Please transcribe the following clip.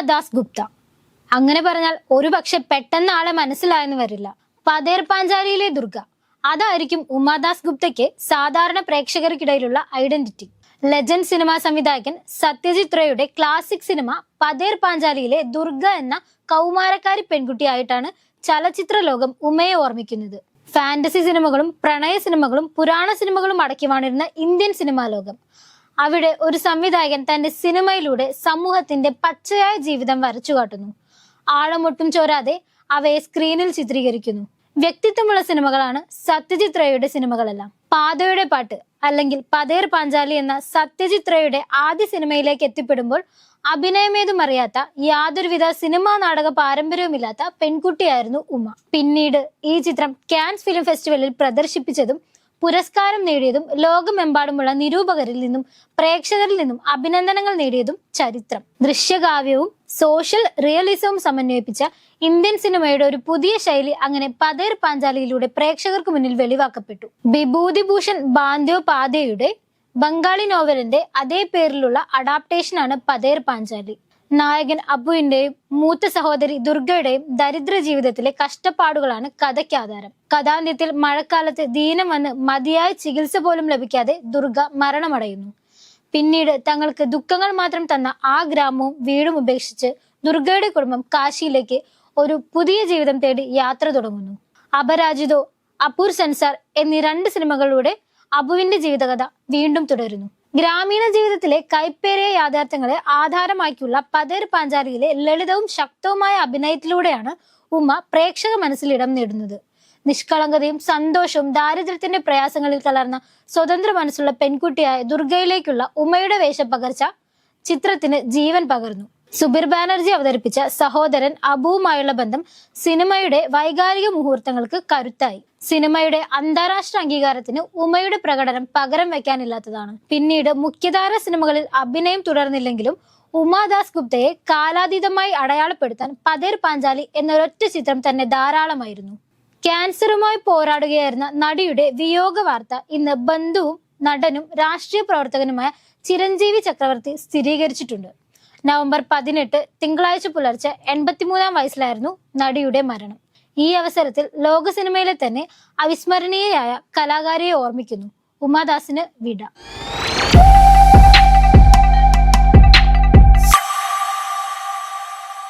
ദാസ് ഗുപ്ത. അങ്ങനെ പറഞ്ഞാൽ ഒരുപക്ഷെ പെട്ടെന്ന് ആളെ മനസ്സിലായെന്ന് വരില്ല. പതേർ പാഞ്ചാലിയിലെ ദുർഗ. അതായിരിക്കും ഉമാദാസ് ഗുപ്തയ്ക്ക് സാധാരണ പ്രേക്ഷകർക്കിടയിലുള്ള ഐഡന്റിറ്റി. ലെജൻഡ് സിനിമാ സംവിധായകൻ സത്യജിത് റേയുടെ ക്ലാസിക് സിനിമ പതേർ പാഞ്ചാലിയിലെ ദുർഗ എന്ന കൗമാരക്കാരി പെൺകുട്ടിയായിട്ടാണ് ചലച്ചിത്ര ലോകം ഉമയെ ഓർമ്മിക്കുന്നത്. ഫാന്റസി സിനിമകളും പ്രണയ സിനിമകളും പുരാണ സിനിമകളും അടക്കി വാണിരുന്ന ഇന്ത്യൻ സിനിമാ ലോകം. അവിടെ ഒരു സംവിധായകൻ തന്റെ സിനിമയിലൂടെ സമൂഹത്തിന്റെ പച്ചയായ ജീവിതം വരച്ചു കാട്ടുന്നു. ആഴമൊട്ടും ചോരാതെ അവയെ സ്ക്രീനിൽ ചിത്രീകരിക്കുന്നു. വ്യക്തിത്വമുള്ള സിനിമകളാണ് സത്യജിത് റേയുടെ സിനിമകളെല്ലാം. പാതയുടെ പാട്ട് അല്ലെങ്കിൽ പതേർ പാഞ്ചാലി എന്ന സത്യജിത് റേയുടെ ആദ്യ സിനിമയിലേക്ക് എത്തിപ്പെടുമ്പോൾ അഭിനയമേതും അറിയാത്ത യാതൊരുവിധ സിനിമാ നാടക പാരമ്പര്യവുമില്ലാത്ത പെൺകുട്ടിയായിരുന്നു ഉമ പിന്നീട് ഈ ചിത്രം ക്യാൻസ് ഫിലിം ഫെസ്റ്റിവലിൽ പ്രദർശിപ്പിച്ചതും പുരസ്കാരം നേടിയതും ലോകമെമ്പാടുമുള്ള നിരൂപകരിൽ നിന്നും പ്രേക്ഷകരിൽ നിന്നും അഭിനന്ദനങ്ങൾ നേടിയതും ചരിത്രം. ദൃശ്യകാവ്യവും സോഷ്യൽ റിയലിസവും സമന്വയിപ്പിച്ച ഇന്ത്യൻ സിനിമയുടെ ഒരു പുതിയ ശൈലി അങ്ങനെ പതേർ പാഞ്ചാലിയിലൂടെ പ്രേക്ഷകർക്ക് മുന്നിൽ വെളിവാക്കപ്പെട്ടു. വിഭൂതിഭൂഷൺ ബാന്ധ്യോപാധ്യയുടെ ബംഗാളി നോവലിന്റെ അതേ പേരിലുള്ള അഡാപ്റ്റേഷനാണ് പതേർ പാഞ്ചാലി. നായകൻ അബുവിന്റെയും മൂത്ത സഹോദരി ദുർഗയുടെയും ദരിദ്ര ജീവിതത്തിലെ കഷ്ടപ്പാടുകളാണ് കഥയ്ക്ക് ആധാരം. കഥാന്ത്യത്തിൽ മഴക്കാലത്ത് ദീനം വന്ന് മതിയായ ചികിത്സ പോലും ലഭിക്കാതെ ദുർഗ മരണമടയുന്നു. പിന്നീട് തങ്ങൾക്ക് ദുഃഖങ്ങൾ മാത്രം തന്ന ആ ഗ്രാമവും വീടും ഉപേക്ഷിച്ച് ദുർഗയുടെ കുടുംബം കാശിയിലേക്ക് ഒരു പുതിയ ജീവിതം തേടി യാത്ര തുടങ്ങുന്നു. അപരാജിതോ അപൂർ സെൻസാർ എന്നീ രണ്ട് സിനിമകളിലൂടെ അബുവിന്റെ ജീവിതകഥ വീണ്ടും തുടരുന്നു. ഗ്രാമീണ ജീവിതത്തിലെ കൈപ്പേറിയ യാഥാർത്ഥ്യങ്ങളെ ആധാരമാക്കിയുള്ള പതേർ പാഞ്ചാലിയിലെ ലളിതവും ശക്തവുമായ അഭിനയത്തിലൂടെയാണ് ഉമ്മ പ്രേക്ഷക മനസ്സിൽ ഇടം നേടുന്നത്. നിഷ്കളങ്കതയും സന്തോഷവും ദാരിദ്ര്യത്തിന്റെ പ്രയാസങ്ങളിൽ കലർന്ന സ്വതന്ത്ര മനസ്സുള്ള പെൺകുട്ടിയായ ദുർഗയിലേക്കുള്ള ഉമ്മയുടെ വേഷപ്പകർച്ച ചിത്രത്തിന് ജീവൻ പകർന്നു. സുബിർ ബാനർജി അവതരിപ്പിച്ച സഹോദരൻ അബുവുമായുള്ള ബന്ധം സിനിമയുടെ വൈകാരിക മുഹൂർത്തങ്ങൾക്ക് കരുത്തായി. സിനിമയുടെ അന്താരാഷ്ട്ര അംഗീകാരത്തിന് ഉമയുടെ പ്രകടനം പകരം വയ്ക്കാനില്ലാത്തതാണ്. പിന്നീട് മുഖ്യധാര സിനിമകളിൽ അഭിനയം തുടർന്നില്ലെങ്കിലും ഉമാദാസ് ഗുപ്തയെ കാലാതീതമായി അടയാളപ്പെടുത്താൻ പതേർ പാഞ്ചാലി എന്നൊരൊറ്റ ചിത്രം തന്നെ ധാരാളമായിരുന്നു. ക്യാൻസറുമായി പോരാടുകയായിരുന്ന നടിയുടെ വിയോഗ വാർത്ത ഇന്ന് ബന്ധുവും നടനും രാഷ്ട്രീയ പ്രവർത്തകനുമായ ചിരഞ്ജീവി ചക്രവർത്തി സ്ഥിരീകരിച്ചിട്ടുണ്ട്. നവംബർ പതിനെട്ട് തിങ്കളാഴ്ച പുലർച്ചെ എൺപത്തിമൂന്നാം വയസ്സിലായിരുന്നു നടിയുടെ മരണം. ഈ അവസരത്തിൽ ലോക സിനിമയിലെ തന്നെ അവിസ്മരണീയയായ കലാകാരിയെ ഓർമ്മിക്കുന്നു. ഉമാദാസിന് വിട.